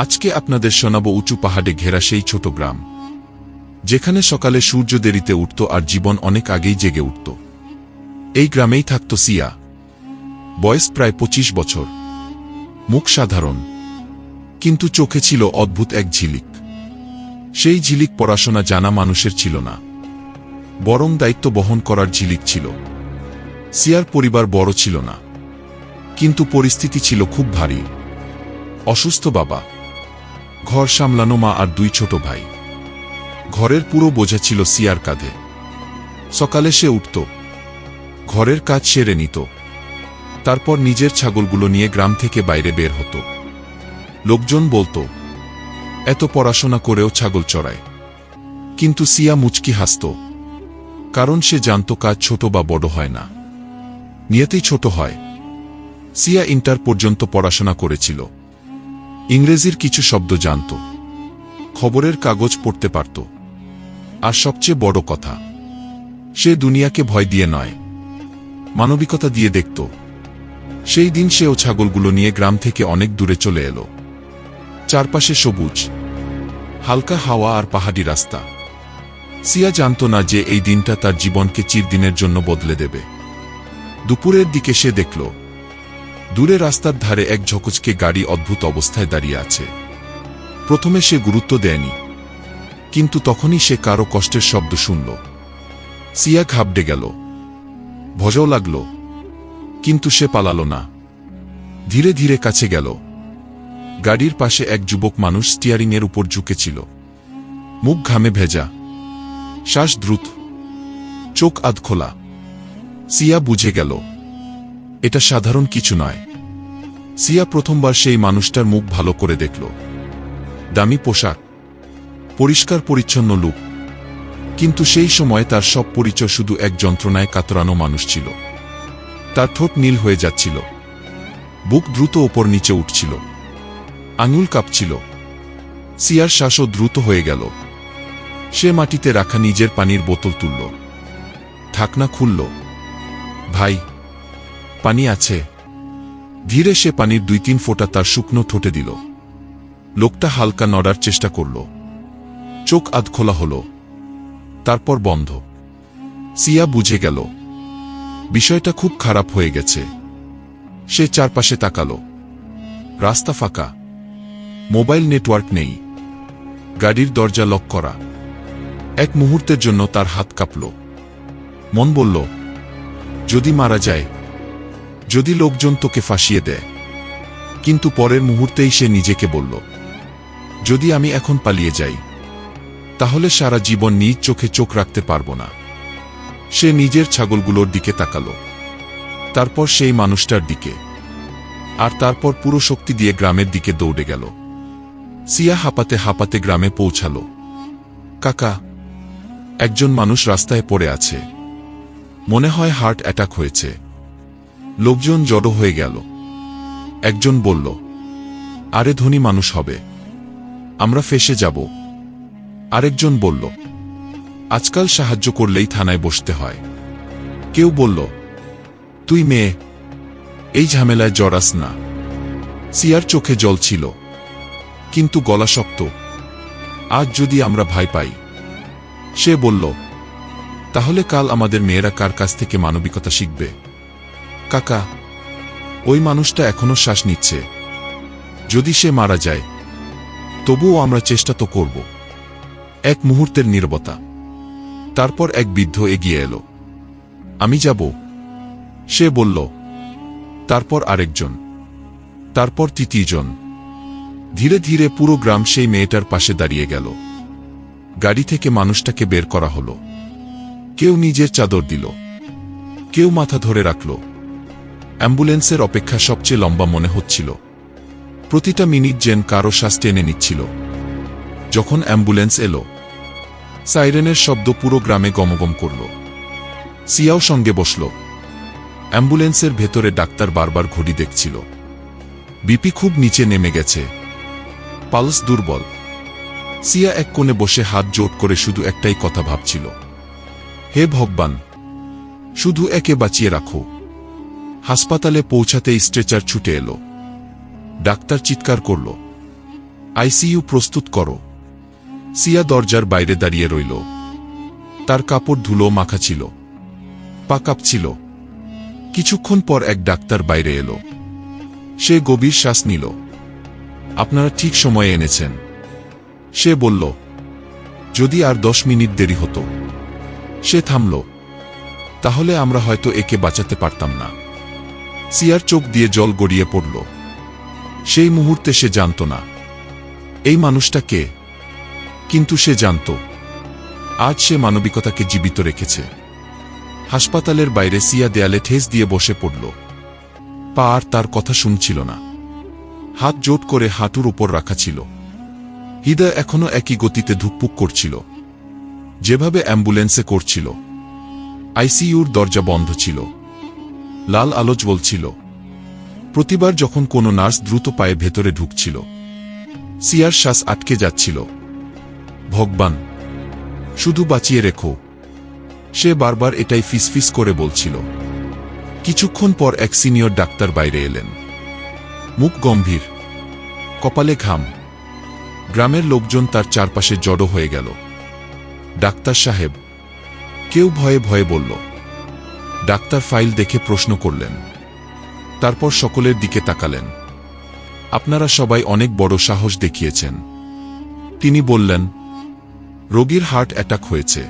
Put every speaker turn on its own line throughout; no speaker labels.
আজকে আপনাদের শোনাব উঁচু পাহাড়ে ঘেরা সেই ছোট গ্রাম। যেখানে সকালে সূর্য দেরিতে উঠত আর জীবন অনেক আগেই জেগে উঠত। এই গ্রামেই থাকত সিয়া। বয়স প্রায় পঁচিশ বছর। মুখ সাধারণ। কিন্তু চোখে ছিল অদ্ভুত এক ঝিলিক। সেই ঝিলিক পড়াশোনা জানা মানুষের ছিল না। বরং দায়িত্ব বহন করার ঝিলিক ছিল। সিয়ার পরিবার বড় ছিল না। কিন্তু পরিস্থিতি ছিল খুব ভারী। অসুস্থ বাবা। ঘর সামলানো মা আর দুই ছোট ভাই। ঘরের পুরো বোঝা ছিল সিয়ার কাঁধে। সকালে সে উঠত। ঘরের কাজ সেরে নিত। তারপর নিজের ছাগলগুলো নিয়ে গ্রাম থেকে বাইরে বের হতো। লোকজন বলতো, এত পড়াশোনা করেও ছাগল চড়ায়। কিন্তু সিয়া মুচকি হাসত, কারণ সে জানত কাজ ছোট বা বড় হয় না। নিয়তেই ছোট হয়। সিয়া ইন্টার পর্যন্ত পড়াশোনা করেছিল। ইংরেজির কিছু শব্দ জানত। খবরের কাগজ পড়তে পারত। আর সবচেয়ে বড় কথা, সে দুনিয়াকে ভয় দিয়ে নয়, মানবিকতা দিয়ে দেখত। সেই দিন সে ও ছাগলগুলো নিয়ে গ্রাম থেকে অনেক দূরে চলে এলো। চারপাশে সবুজ, হালকা হাওয়া আর পাহাড়ি রাস্তা। সিয়া জানত না যে এই দিনটা তার জীবনকে চিরদিনের জন্য বদলে দেবে। দুপুরের দিকে সে দেখল দূরে রাস্তার ধারে এক ঝকচকে গাড়ি অদ্ভুত অবস্থায় দাঁড়িয়ে আছে। প্রথমে সে গুরুত্ব দেয়নি, কিন্তু তখনই সে কারও কষ্টের শব্দ শুনল। সিয়া ঘাবড়ে গেল ভজও লাগল, কিন্তু সে পালালো না। ধীরে ধীরে কাছে গেল। গাড়ির পাশে এক যুবক মানুষ স্টিয়ারিংয়ের উপর ঝুঁকেছিল। মুখ ঘামে ভেজা, শ্বাস দ্রুত, চোখ আধ খোলা সিয়া বুঝে গেল এটা সাধারণ কিছু নয়। সিয়া প্রথমবার সেই মানুষটার মুখ ভালো করে দেখল। দামি পোশাক, পরিষ্কার পরিচ্ছন্ন লুক। কিন্তু সেই সময় তার সব পরিচয় শুধু এক যন্ত্রণায় কাতরানো মানুষ ছিল। তার ঠোঁট নীল হয়ে যাচ্ছিল। বুক দ্রুত ওপর নিচে উঠছিল। আঙুল কাঁপছিল। সিয়ার শ্বাসও দ্রুত হয়ে গেল। সে মাটিতে রাখা নিজের পানির বোতল তুলল। ঢাকনা খুলল। ভাই পানি আছে। ধীরে সে পানির দুই তিন ফোঁটা তার শুকনো ঠোঁটে দিল। লোকটা হালকা নড়ার চেষ্টা করল। চোখ আধ খোলা হল। তারপর বন্ধ। সিয়া বুঝে গেল। বিষয়টা খুব খারাপ হয়ে গেছে। সে চারপাশে তাকালো। রাস্তা ফাঁকা। মোবাইল নেটওয়ার্ক নেই। গাড়ির দরজা লক করা। এক মুহূর্তের জন্য তার হাত কাঁপল। মন বলল, যদি মারা যায় যদি লোকজন তোকে ফাঁসিয়ে দেয়। কিন্তু পরের মুহূর্তেই সে নিজেকে বলল, যদি আমি এখন পালিয়ে যাই, তাহলে সারা জীবন নিজ চোখে চোখ রাখতে পারব না। সে নিজের ছাগলগুলোর দিকে তাকালো। তারপর সেই মানুষটার দিকে। আর তারপর পুরো শক্তি দিয়ে গ্রামের দিকে দৌড়ে গেল। সিয়া হাঁপাতে হাঁপাতে গ্রামে পৌঁছাল। কাকা, একজন মানুষ রাস্তায় পড়ে আছে। মনে হয় হার্ট অ্যাটাক হয়েছে। লোকজন জড়ো হয়ে গেল। একজন বলল, আরে ধনী মানুষ হবে, আমরা ফেসে যাব। আরেকজন বলল, আজকাল সাহায্য করলেই থানায় বসতে হয়। কেউ বলল, তুই মেয়ে, এই ঝামেলায় জড়াস না। সিয়ার চোখে জল ছিল, কিন্তু গলা শক্ত। আজ যদি আমরা ভাই পাই, সে বলল, তাহলে কাল আমাদের মেয়েরা কার কাছ থেকে মানবিকতা শিখবে? কাকা, ওই মানুষটা এখনও শ্বাস নিচ্ছে। যদি সে মারা যায়, তবুও আমরা চেষ্টা তো করব। এক মুহূর্তের নীরবতা। তারপর এক বৃদ্ধ এগিয়ে এলো। আমি যাব। সে বলল, তারপর আরেকজন, তারপর তৃতীয়জন। ধীরে ধীরে পুরো গ্রাম সেই মেয়েটার পাশে দাঁড়িয়ে গেল। গাড়ি থেকে মানুষটাকে বের করা হলো। কেউ নিজের চাদর দিল। কেউ মাথা ধরে রাখল। অ্যাম্বুলেন্সের অপেক্ষা সবচেয়ে লম্বা মনে হচ্ছিল। প্রতিটা মিনিট যেন কারও শ্বাস টেনে নিচ্ছিল। যখন অ্যাম্বুলেন্স এলো, সাইরেনের শব্দ পুরো গ্রামে গমগম করল। সিয়াও সঙ্গে বসল। অ্যাম্বুলেন্সের ভেতরে ডাক্তার বারবার ঘড়ি দেখছিল। বিপি খুব নিচে নেমে গেছে। পালস দুর্বল। সিয়া এক কোণে বসে হাত জোট করে শুধু একটাই কথা ভাবছিল। হে ভগবান, শুধু একে বাঁচিয়ে রাখো। হাসপাতালে পৌঁছাতেই স্ট্রেচার ছুটে এলো। ডাক্তার চিৎকার করল, আইসিইউ প্রস্তুত করো। সিয়া দরজার বাইরে দাঁড়িয়ে রইল। তার কাপড় ধুলো মাখা ছিল, পা কাঁপছিল। কিছুক্ষণ পর এক ডাক্তার বাইরে এলো। সে গভীর শ্বাস নিল। আপনারা ঠিক সময়ে এনেছেন। সে বলল, যদি আর দশ মিনিট দেরি হতো। সে থামল, তাহলে আমরা হয়তো একে বাঁচাতে পারতাম না। সিয়ার চোখ দিয়ে জল গড়িয়ে পড়ল। সেই মুহূর্তে সে জানত না, এই মানুষটা কে? কিন্তু সে জানত, আজ সে মানবিকতাকে জীবিত রেখেছে। হাসপাতালের বাইরে সিয়া দেয়ালে ঠেস দিয়ে বসে পড়ল। পা আর তার কথা শুনছিল না। হাত জোট করে হাঁটুর উপর রাখা ছিল। হৃদয় এখনও একই গতিতে ধুকপুক করছিল। যেভাবে অ্যাম্বুলেন্সে করছিল। আইসিইউর দরজা বন্ধ ছিল। লাল আলো জ্বলছিল। প্রতিবার যখন কোনো নার্স দ্রুত পায়ে ভেতরে ঢুকছিল, সিয়ার শ্বাস আটকে যাচ্ছিল। ভগবান, শুধু বাঁচিয়ে রেখো। সে বারবার এটাই ফিসফিস করে বলছিল। কিছুক্ষণ পর এক সিনিয়র ডাক্তার বাইরে এলেন। মুখ গম্ভীর, কপালে ঘাম। গ্রামের লোকজন তার চারপাশে জড়ো হয়ে গেল। ডাক্তার সাহেব, কেউ ভয়ে ভয়ে বলল ডাক্তার ফাইল দেখে প্রশ্ন করলেন। তারপর সকলের দিকে তাকালেন। আপনারা সবাই অনেক বড় সাহস দেখিয়েছেন। তিনি বললেন, রোগীর হার্ট অ্যাটাক হয়েছে।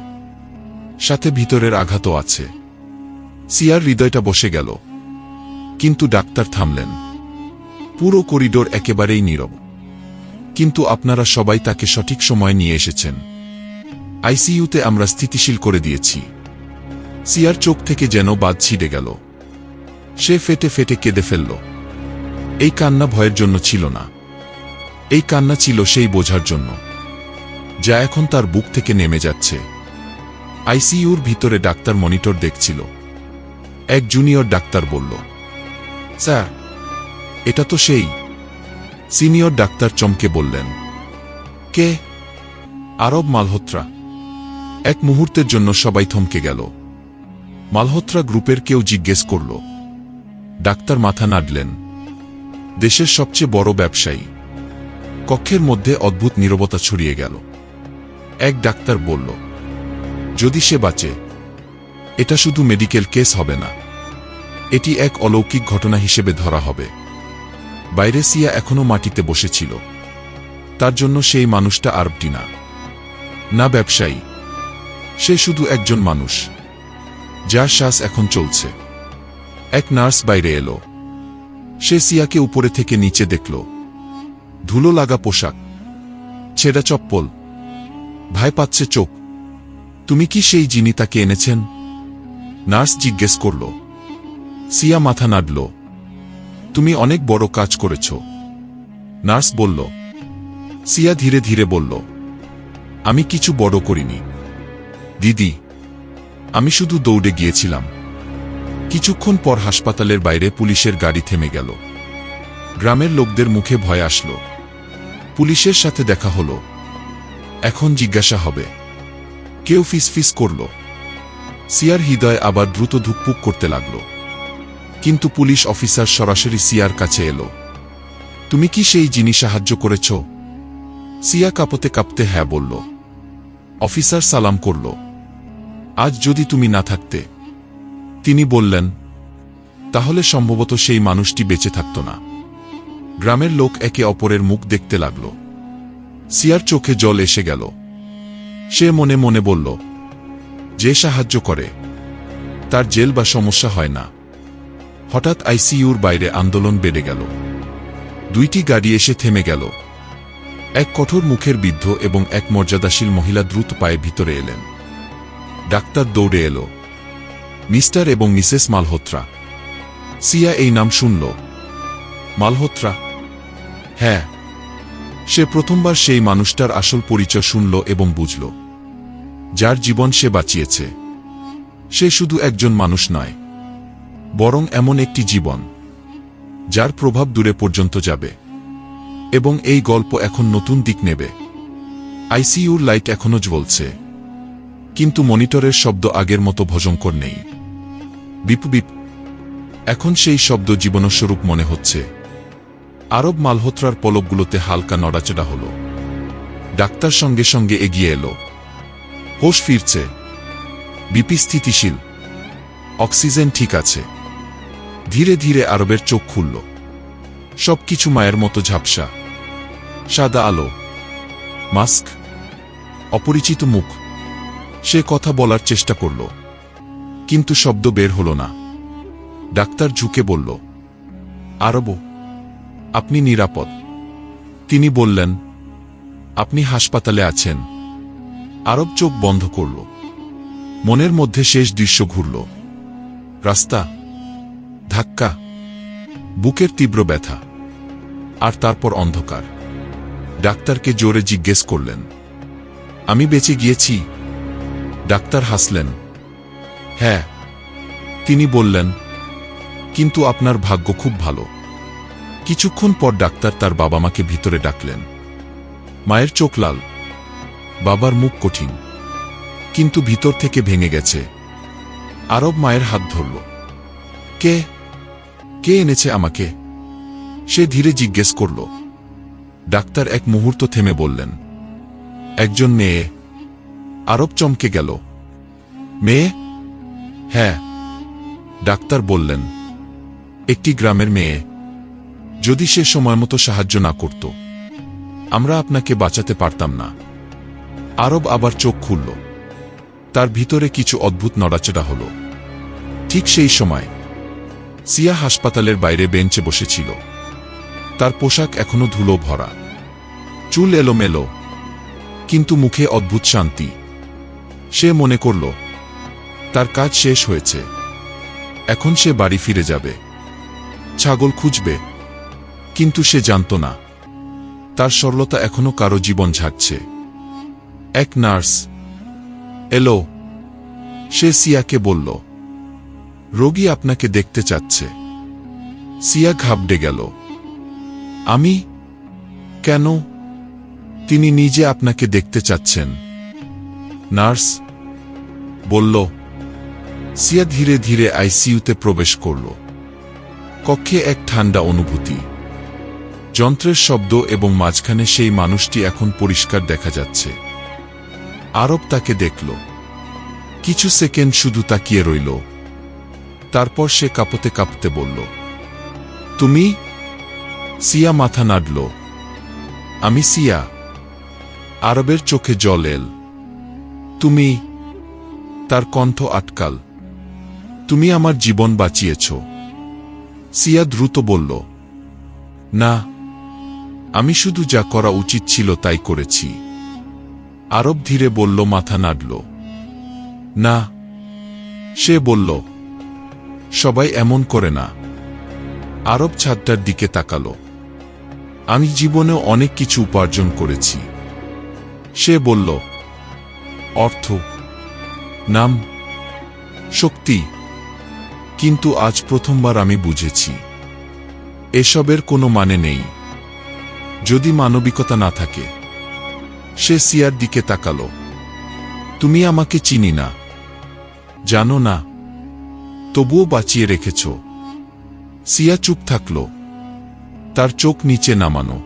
সাথে ভিতরের আঘাতও আছে। সিয়ার হৃদয়টা বসে গেল। কিন্তু ডাক্তার থামলেন। পুরো করিডোর একেবারেই নীরব। কিন্তু আপনারা সবাই তাকে সঠিক সময় নিয়ে এসেছেন। আইসিইউতে আমরা স্থিতিশীল করে দিয়েছি। সিয়ার চোখ থেকে যেন বাদ ছিঁড়ে গেল। সে ফেটে ফেটে কেঁদে ফেলল। এই কান্না ভয়ের জন্য ছিল না। এই কান্না ছিল সেই বোঝার জন্য। যা এখন তার বুক থেকে নেমে যাচ্ছে। আইসিইউর ভিতরে ডাক্তার মনিটর দেখছিল। এক জুনিয়র ডাক্তার বলল, স্যার, এটা তো সেই। সিনিয়র ডাক্তার চমকে বললেন, কে? আরব মালহোত্রা। এক মুহূর্তের জন্য সবাই থমকে গেল। মালহোত্রা গ্রুপের কেউ জিজ্ঞেস করল। ডাক্তার মাথা নাড়লেন। দেশের সবচেয়ে বড় ব্যবসায়ী। কক্ষের মধ্যে অদ্ভুত নীরবতা ছড়িয়ে গেল। এক ডাক্তার বলল, যদি সে বাঁচে, এটা শুধু মেডিকেল কেস হবে না। এটি এক অলৌকিক ঘটনা হিসেবে ধরা হবে। বাইরে সিয়া এখনও মাটিতে বসেছিল। তার জন্য সেই মানুষটা আরবটি না। না ব্যবসায়ী। সে শুধু একজন মানুষ। যার শ্বাস এখন চলছে। এক নার্স বাইরে এলো। সে সিয়াকে উপরে থেকে নিচে দেখল। ধুলো লাগা পোশাক। ছেঁড়া চপ্পল। ভাই পাচ্ছে চোখ। তুমি কি সেই যিনি তাকে এনেছেন? নার্স জিজ্ঞেস করল। সিয়া মাথা নাড়ল। তুমি অনেক বড় কাজ করেছ। নার্স বলল। সিয়া ধীরে ধীরে বলল। আমি কিছু বড় করিনি। দিদি আমি শুধু দৌড়ে গিয়েছিলাম। কিছুক্ষণ পর হাসপাতালের বাইরে পুলিশের গাড়ি থেমে গেল। গ্রামের লোকদের মুখে ভয় আসলো। পুলিশের সাথে দেখা হলো। এখন জিজ্ঞাসা হবে। কেউ ফিসফিস করল। সিয়ার হৃদয় আবার দ্রুত ধুকপুক করতে লাগল। কিন্তু পুলিশ অফিসার সরাসরি সিয়ার কাছে এলো। তুমি কি সেই যিনি সাহায্য করেছ? সিয়া কাঁপতে কাঁপতে হ্যাঁ বলল। অফিসার সালাম করল। আজ যদি তুমি না থাকতে। তিনি বললেন, তাহলে সম্ভবত সেই মানুষটি বেঁচে থাকত না। গ্রামের লোক একে অপরের মুখ দেখতে লাগল। সিয়ার চোখে জল এসে গেল। সে মনে মনে বলল, যে সাহায্য করে, তার জেল বা সমস্যা হয় না। হঠাৎ আইসিইউর বাইরে আন্দোলন বেড়ে গেল। দুইটি গাড়ি এসে থেমে গেল। এক কঠোর মুখের বৃদ্ধ এবং এক মর্যাদাশীল মহিলা দ্রুত পায়ে ভিতরে এলেন। ডাক্তার দৌড়ে এলো। মিস্টার এবং মিসেস মালহোত্রা। সিয়া এই নাম শুনল। মালহোত্রা হ্যাঁ সে প্রথমবার সেই মানুষটার আসল পরিচয় শুনল এবং বুঝল, যার জীবন সে বাঁচিয়েছে। সে শুধু একজন মানুষ নয়, বরং এমন একটি জীবন, যার প্রভাব দূরে পর্যন্ত যাবে, এবং এই গল্প এখন নতুন দিক নেবে। আইসিইউর লাইট এখনও জ্বলছে। কিন্তু মনিটরের শব্দ আগের মতো ভজঙ্কর নেই। বিপ এখন সেই শব্দ জীবনস্বরূপ মনে হচ্ছে। আরব মালহোত্রার পলকগুলোতে হালকা নড়াচড়া হল। ডাক্তার সঙ্গে সঙ্গে এগিয়ে এলো। হোশ ফিরছে। বিপি স্থিতিশীল। অক্সিজেন ঠিক আছে। ধীরে ধীরে আরবের চোখ খুলল। সবকিছু মায়ের মতো ঝাপসা। সাদা আলো। মাস্ক। অপরিচিত মুখ। সে কথা বলার চেষ্টা করল। কিন্তু শব্দ বের হল না। ডাক্তার ঝুঁকে বলল, আরব, আপনি নিরাপদ। তিনি বললেন, আপনি হাসপাতালে আছেন। আরব চোখ বন্ধ করল। মনের মধ্যে শেষ দৃশ্য ঘুরল। রাস্তা, ধাক্কা, বুকের তীব্র ব্যথা, আর তারপর অন্ধকার। ডাক্তারকে জোরে জিজ্ঞেস করলেন, আমি বেঁচে গিয়েছি? ডাক্তার হাসলেন। হ্যাঁ তিনি বললেন, কিন্তু আপনার ভাগ্য খুব ভালো। কিছুক্ষণ পর ডাক্তার তার বাবা মাকে ভিতরে ডাকলেন। মায়ের চোখ লাল, বাবার মুখ কঠিন, কিন্তু ভিতর থেকে ভেঙে গেছে। আরব মায়ের হাত ধরল। কে কে এনেছে আমাকে? সে ধীরে জিজ্ঞেস করল। ডাক্তার এক মুহূর্ত থেমে বললেন, একজন মেয়ে আরব চমকে গেল। মেয়ে? হ্যাঁ ডাক্তার বললেন, একটি গ্রামের মেয়ে, যদি সে সময়মতো সাহায্য না করত, আমরা আপনাকে বাঁচাতে পারতাম না। আরব আবার চোখ খুলল। তার ভিতরে কিছু অদ্ভুত নড়াচড়া হল। ঠিক সেই সময়, সিয়া হাসপাতালের বাইরে বেঞ্চে বসেছিল। তার পোশাক এখনও ধুলো ভরা। চুল এলোমেলো, কিন্তু মুখে অদ্ভুত শান্তি। সে মনে করল, তার কাজ শেষ হয়েছে। এখন সে বাড়ি ফিরে যাবে। ছাগল খুঁজবে, কিন্তু সে জানত না। তার সরলতা এখনও কারও জীবন ঝাঁকছে। এক নার্স, এলো। সে সিয়াকে বলল, রোগী আপনাকে দেখতে চাচ্ছে। সিয়া ঘাবড়ে গেল, আমি? কেন? তিনি নিজে আপনাকে দেখতে চাচ্ছেন। নার্স বলল, সিয়া ধীরে ধীরে আইসিইউতে প্রবেশ করল। কক্ষে এক ঠান্ডা অনুভূতি। যন্ত্রের শব্দ এবং মাঝখানে সেই মানুষটি এখন পরিষ্কার দেখা যাচ্ছে। আরব তাকে দেখল। কিছু সেকেন্ড শুধু তাকিয়ে রইল। তারপর সে কাঁপতে কাঁপতে বলল, তুমি? সিয়া মাথা নাড়ল, আমি সিয়া। আরবের চোখে জল এল। তুমি তার কণ্ঠ আটকাল। তুমি আমার জীবন বাঁচিয়েছ। সিয়া দ্রুত বলল, না, আমি শুধু যা করা উচিত ছিল তাই করেছি। আরব ধীরে বলল, মাথা নাড়ল, না। সে বলল, সবাই এমন করে না। আরব ছাদটার দিকে তাকাল, আমি জীবনেও অনেক কিছু উপার্জন করেছি। সে বলল অর্থ, নাম, শক্তি। কিন্তু আজ প্রথমবার আমি বুঝেছি, এসবের কোনো মানে নেই। যদি মানবিকতা না থাকে, সে সিয়ার দিকে তাকালো। তুমি আমাকে চিনি না, জানো না, তবুও বাঁচিয়ে রেখেছ। সিয়া চুপ থাকল, তার চোখ নিচে নামানো।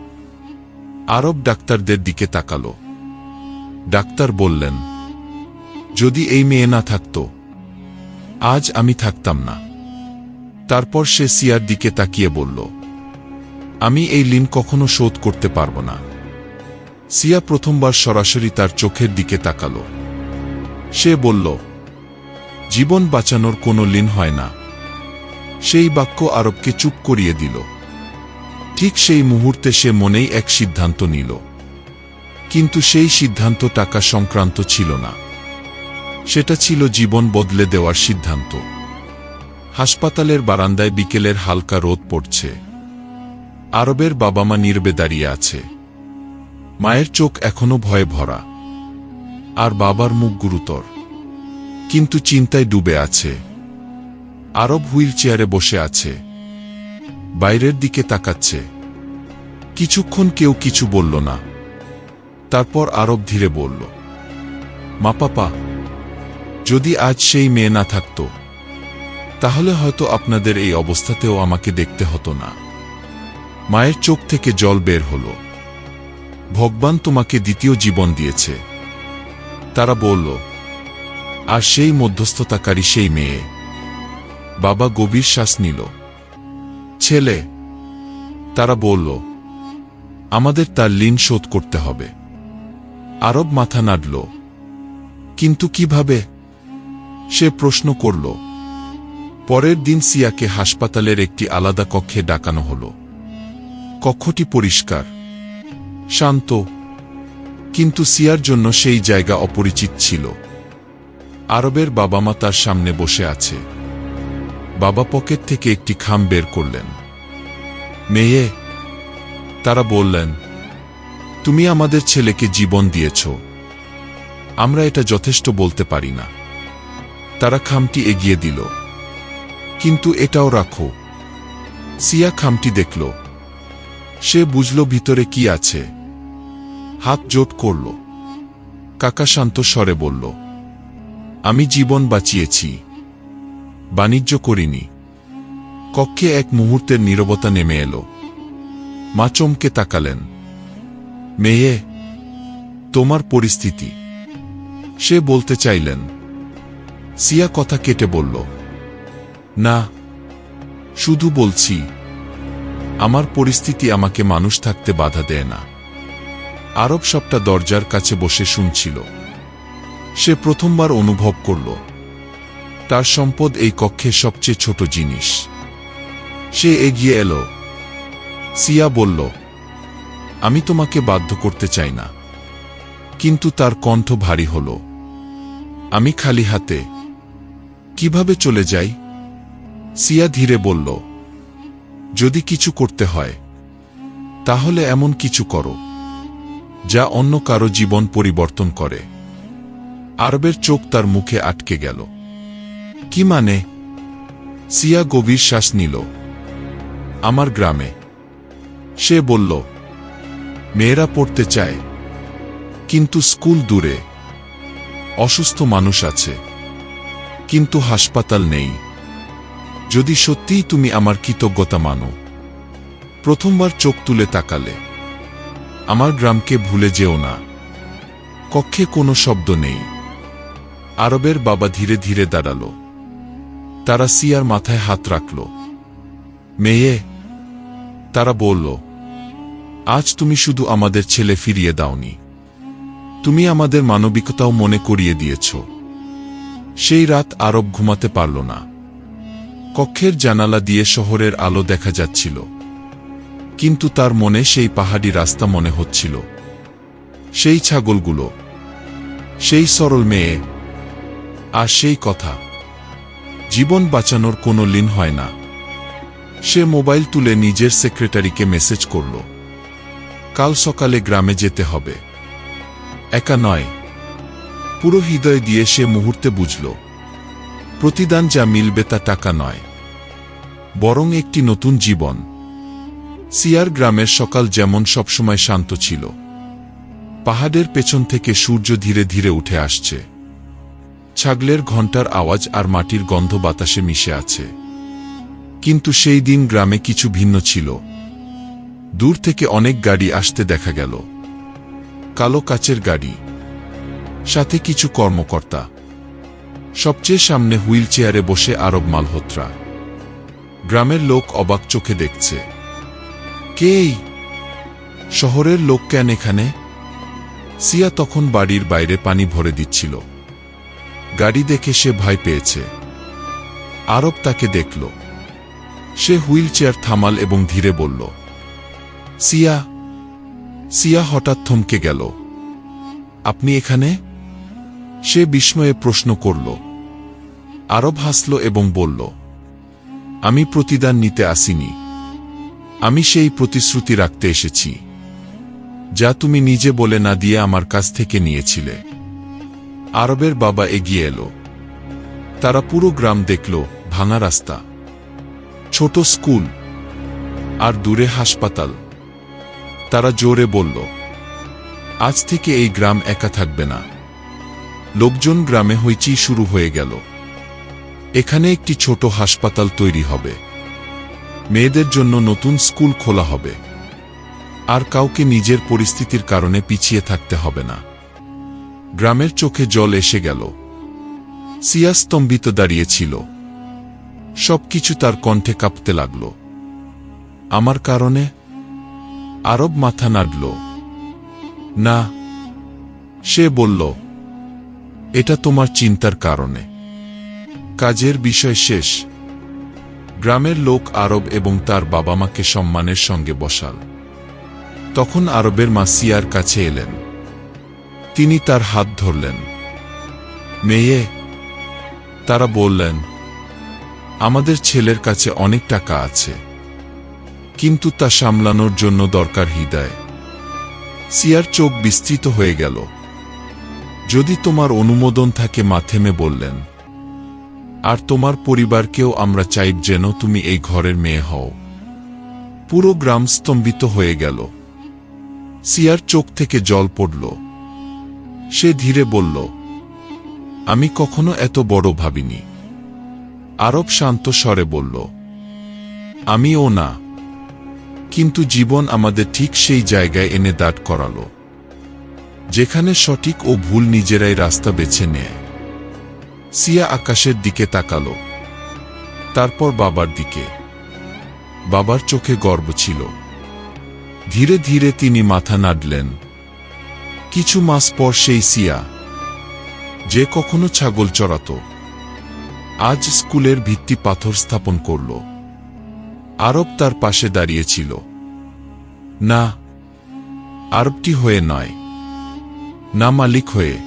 আরব ডাক্তারদের দিকে তাকালো। ডাক্তার বললেন যদি এই মেয়ে না থাকত, আজ আমি থাকতাম না। তারপর সে সিয়ার দিকে তাকিয়ে বলল, আমি এই লিন কখনো শোধ করতে পারব না। সিয়া প্রথমবার সরাসরি তার চোখের দিকে তাকালো। সে বলল, জীবন বাঁচানোর কোনো লিন হয় না। সেই বাক্য আরবকে চুপ করিয়ে দিল। ঠিক সেই মুহূর্তে সে মনেই এক সিদ্ধান্ত নিল। কিন্তু সেই সিদ্ধান্ত টাকা সংক্রান্ত ছিল না। সেটা ছিল জীবন বদলে দেওয়ার সিদ্ধান্ত। হাসপাতালের বারান্দায় বিকেলের হালকা রোদ পড়ছে। আরবের বাবা মা নির্বে দাঁড়িয়ে আছে। মায়ের চোখ এখনও ভয়ে ভরা। আর বাবার মুখ গুরুতর। কিন্তু চিন্তায় ডুবে আছে। আরব হুইল চেয়ারে বসে আছে। বাইরের দিকে তাকাচ্ছে। কিছুক্ষণ কেউ কিছু বলল না। তারপর আরব ধীরে বলল মা পাপা যদি আজ সেই মেয়ে না থাকত, তাহলে হয়তো আপনাদের এই অবস্থাতেও আমাকে দেখতে হতো না। মায়ের চোখ থেকে জল বের হল। ভগবান তোমাকে দ্বিতীয় জীবন দিয়েছে। তারা বলল, আর সেই মধ্যস্থতাকারী সেই মেয়ে। বাবা গভীর শ্বাস নিল। ছেলে, তারা বলল, আমাদের তার ঋণ শোধ করতে হবে। আরব মাথা নাড়ল। কিন্তু কীভাবে? সে প্রশ্ন করল, পরের দিন সিয়াকে হাসপাতালের একটি আলাদা কক্ষে ডাকানো হল। কক্ষটি পরিষ্কার, শান্ত, কিন্তু সিয়ার জন্য সেই জায়গা অপরিচিত ছিল। আরবের বাবা মা তার সামনে বসে আছে। বাবা পকেট থেকে একটি খাম বের করলেন। মেয়ে, তারা বললেন, তুমি আমাদের ছেলেকে জীবন দিয়েছ। আমরা এটা যথেষ্ট বলতে পারি না। তারা খামটি এগিয়ে দিল। কিন্তু এটাও রাখো। সিয়া খামটি দেখল। সে বুঝল ভিতরে কি আছে। হাত জোট করল। কাকা শান্ত স্বরে বলল, আমি জীবন বাঁচিয়েছি। বাণিজ্য করিনি। কক্ষে এক মুহূর্তের নীরবতা নেমে এলো। মা চমকে তাকালেন। মেয়ে, তোমার পরিস্থিতি। সে বলতে চাইলেন সিয়া কথা কেটে বলল, না, শুধু বলছি, আমার পরিস্থিতি আমাকে মানুষ থাকতে বাধা দেয় না। আরব সবটা দরজার কাছে বসে শুনছিল। সে প্রথমবার অনুভব করল, তার সম্পদ এই কক্ষের সবচেয়ে ছোট জিনিস। সে এগিয়ে এলো। সিয়া বলল, আমি তোমাকে বাধ্য করতে চাই না। কিন্তু তার কণ্ঠ ভারী হল। আমি খালি হাতে কীভাবে চলে যাই? সিয়া ধীরে বলল, যদি কিছু করতে হয়, তাহলে এমন কিছু করো, যা অন্য কারও জীবন পরিবর্তন করে। আরবের চোখ তার মুখে আটকে গেল। কি মানে? সিয়া গভীর শ্বাস নিল। আমার গ্রামে। সে বলল, মেয়েরা পড়তে চায়, কিন্তু স্কুল দূরে অসুস্থ মানুষ আছে। কিন্তু হাসপাতাল নেই। যদি সত্যিই তুমি আমার কৃতজ্ঞতা মানো, প্রথমবার চোখ তুলে তাকালে, আমার গ্রামকে ভুলে যেও না। কক্ষে কোনো শব্দ নেই। আরবের বাবা ধীরে ধীরে দাঁড়াল। তারা সিয়ার মাথায় হাত রাখল। মেয়ে, তারা বলল, আজ তুমি শুধু আমাদের ছেলে ফিরিয়ে দাওনি। তুমি আমাদের মানবিকতাও মনে করিয়ে দিয়েছ। সেই রাত আরব ঘুমাতে পারল না। কক্ষের জানালা দিয়ে শহরের আলো দেখা যাচ্ছিল। কিন্তু তার মনে সেই পাহাড়ি রাস্তা মনে হচ্ছিল। সেই ছাগলগুলো, সেই সরল মেয়ে, আর সেই কথা। জীবন বাঁচানোর কোনো লিন হয় না। সে মোবাইল তুলে নিজের সেক্রেটারিকে মেসেজ করল, কাল সকালে গ্রামে যেতে হবে। একা নয় পুরো হৃদয় দিয়ে সে মুহূর্তে বুঝল, প্রতিদান যা মিলবে তা টাকা নয়, বরং একটি নতুন জীবন। সিয়ার গ্রামের সকাল যেমন সবসময় শান্ত ছিল, পাহাড়ের পেছন থেকে সূর্য ধীরে ধীরে উঠে আসছে। ছাগলের ঘণ্টার আওয়াজ আর মাটির গন্ধ বাতাসে মিশে আছে। কিন্তু সেই দিন গ্রামে কিছু ভিন্ন ছিল। দূর থেকে অনেক গাড়ি আসতে দেখা গেল। কালো কাচের গাড়ি সাথে কিছু কর্মকর্তা। সবচেয়ে সামনে হুইল চেয়ারে বসে আরব মালহোত্রা। গ্রামের লোক অবাক চোখে দেখছে। কেই শহরের লোক কেন এখানে? সিয়া তখন বাড়ির বাইরে পানি ভরে দিচ্ছিল। গাড়ি দেখে সে ভয় পেয়েছে। আরব তাকে দেখল। সে হুইল চেয়ার থামাল এবং ধীরে বলল, সিয়া সিয়া হঠাৎ থমকে গেল। আপনি এখানে? সে বিস্ময়ে প্রশ্ন করল, আরব হাসল এবং বলল, আমি প্রতিদান নিতে আসিনি। আমি সেই প্রতিশ্রুতি রাখতে এসেছি, যা তুমি নিজে বলে না দিয়ে আমার কাছ থেকে নিয়েছিলে। আরবের বাবা এগিয়ে এলো। তারা পুরো গ্রাম দেখল, ভাঙা রাস্তা। ছোট স্কুল আর দূরে হাসপাতাল। তারা জোরে বলল, আজ থেকে এই গ্রাম একা থাকবে না। লোকজন গ্রামে হইচি শুরু হয়ে গেল। এখানে একটি ছোট হাসপাতাল তৈরি হবে। মেয়েদের জন্য নতুন স্কুল খোলা হবে। আর কাউকে নিজের পরিস্থিতির কারণে পিছিয়ে থাকতে হবে না। গ্রামের চোখে জল এসে গেল। সিয়া স্তম্ভিত দাঁড়িয়েছিল। সবকিছু তার কণ্ঠে কাঁপতে লাগল। আমার কারণে আরব মাথা নাড়ল। না, সে বলল এটা তোমার চিন্তার কারণে। কাজের বিষয় শেষ। গ্রামের লোক আরব এবং তার বাবা মাকে সম্মানের সঙ্গে বসাল। তখন আরবের মা সিয়ার কাছে এলেন। তিনি তার হাত ধরলেন। মেয়ে, তারা বললেন, আমাদের ছেলের কাছে অনেক টাকা আছে। কিন্তু তা সামলানোর জন্য দরকার হৃদয়। সিয়ার চোখ বিস্তৃত হয়ে গেল। যদি তোমার অনুমোদন থাকে মাথেমে বললেন, আর তোমার পরিবারকেও আমরা চাইব যেন তুমি এই ঘরের মেয়ে হও। পুরো গ্রাম স্তম্ভিত হয়ে গেল। সিয়ার চোখ থেকে জল পড়ল। সে ধীরে বলল, আমি কখনো এত বড় ভাবিনি। আরব শান্ত স্বরে বলল, আমিও না, কিন্তু জীবন আমাদের ঠিক সেই জায়গায় এনে দাঁড় করালো। যেখানে সঠিক ও ভুল নিজেরাই রাস্তা বেছে নেয়। সিয়া আকাশের দিকে তাকালো। তারপর বাবার দিকে। বাবার চোখে গর্ব ছিল। ধীরে ধীরে তিনি মাথা নাড়লেন। কিছু মাস পর সেই সিয়া, যে কখনো ছাগল চড়াত, আজ স্কুলের ভিত্তি পাথর স্থাপন করল। আরব তার পাশে দাঁড়িয়েছিল না, আরবটি হয়ে নয়। না মালিক হয়ে,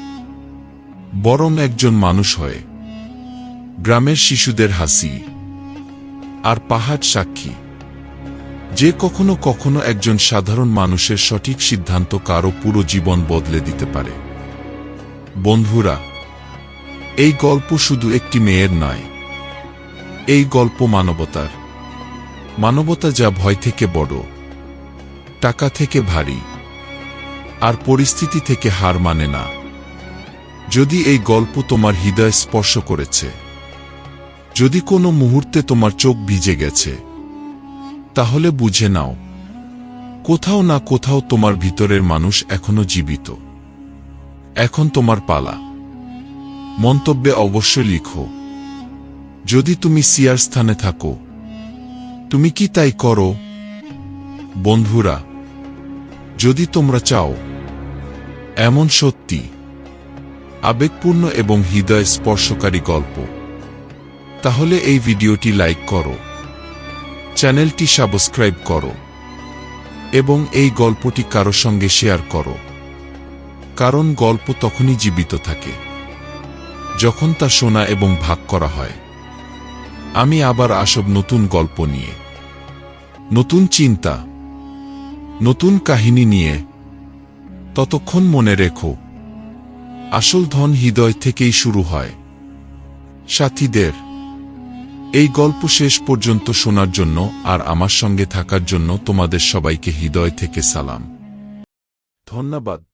বরং একজন মানুষ হয়ে। গ্রামের শিশুদের হাসি আর পাহাড় সাক্ষী। যে কখনো কখনো একজন সাধারণ মানুষের সঠিক সিদ্ধান্ত কারও পুরো জীবন বদলে দিতে পারে। বন্ধুরা, এই গল্প শুধু একটি মেয়ের নয়, এই গল্প মানবতার। মানবতা যা ভয় থেকে বড়, টাকা থেকে ভারী। আর পরিস্থিতি থেকে হার মানে না। যদি এই গল্প তোমার হৃদয় স্পর্শ করেছে, যদি কোনো মুহূর্তে তোমার চোখ ভিজে গেছে, তাহলে বুঝে নাও, কোথাও না কোথাও তোমার ভিতরের মানুষ এখনও জীবিত। এখন তোমার পালা। মন্তব্যে অবশ্যই লিখো, যদি তুমি সিয়ার স্থানে থাকো, তুমি কি তাই করো? বন্ধুরা, যদি তোমরা চাও এমন সত্যি, আবেগপূর্ণ এবং হৃদয় স্পর্শকারী গল্প। তাহলে এই ভিডিওটি লাইক করো, চ্যানেলটি সাবস্ক্রাইব করো, এবং এই গল্পটি কারও সঙ্গে শেয়ার করো। কারণ গল্প তখনই জীবিত থাকে, যখন তা শোনা এবং ভাগ করা হয়। আমি আবার আসব নতুন গল্প নিয়ে। নতুন চিন্তা, নতুন কাহিনী নিয়ে ততক্ষণ মনে রেখো, আসল ধন হৃদয় থেকেই শুরু হয়। সাথীদের, এই গল্প শেষ পর্যন্ত শোনার জন্য আর আমার সঙ্গে থাকার জন্য তোমাদের সবাইকে হৃদয় থেকে সালাম। ধন্যবাদ।